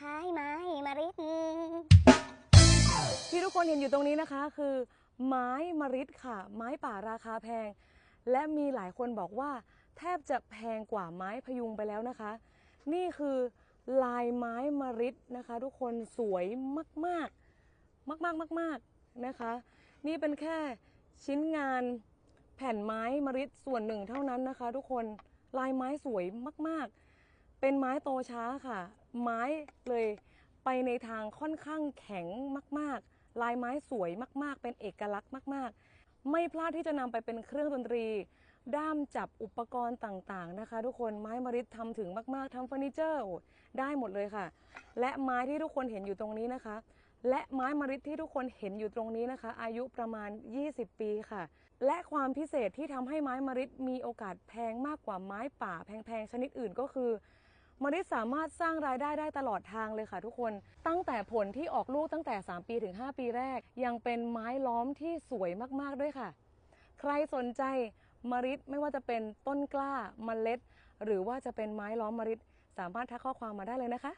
ขายไม้มริดที่ทุกคนเห็นอยู่ตรงนี้นะคะ คือไม้มะริดค่ะ ไม้ป่าราคาแพง และมีหลายคนบอกว่า แทบจะแพงกว่าไม้พยุงไปแล้วนะคะ นี่คือลายไม้มะริดนะคะ ทุกคนสวยมากๆ มากๆมากๆนะคะ นี่เป็นแค่ชิ้นงานแผ่นไม้มะริดส่วนหนึ่งเท่านั้นนะคะ ทุกคนลายไม้สวยมากๆ เป็นไม้โตช้าค่ะ ไม้เลยไปในทางค่อนข้างแข็งมาก ๆ ลายไม้สวยมาก ๆ เป็นเอกลักษณ์มาก ๆ ไม่พลาดที่จะนำไปเป็นเครื่องดนตรี ด้ามจับอุปกรณ์ต่าง ๆ นะคะ ทุกคนไม้มริดทำถึงมาก ๆทำเฟอร์นิเจอร์ได้หมดเลยค่ะ และไม้ที่ทุกคนเห็นอยู่ตรงนี้นะคะ และไม้มริดที่ทุกคนเห็นอยู่ตรงนี้นะคะ อายุประมาณ 20 ปีค่ะ และความพิเศษที่ทำให้ไม้มริดมีโอกาสแพงมากกว่าไม้ป่าแพง ๆ ชนิดอื่นก็คือ มริดสามารถสร้างรายได้ได้ตลอดทางเลยค่ะทุกคน ตั้งแต่ผลที่ออกลูกตั้งแต่ 3 ปีถึง 5 ปีแรก ยังเป็นไม้ล้อมที่สวยมากๆด้วยค่ะ ใครสนใจมริดไม่ว่าจะเป็นต้นกล้าเมล็ด หรือว่าจะเป็นไม้ล้อมมริดสามารถทักข้อความมาได้เลยนะคะ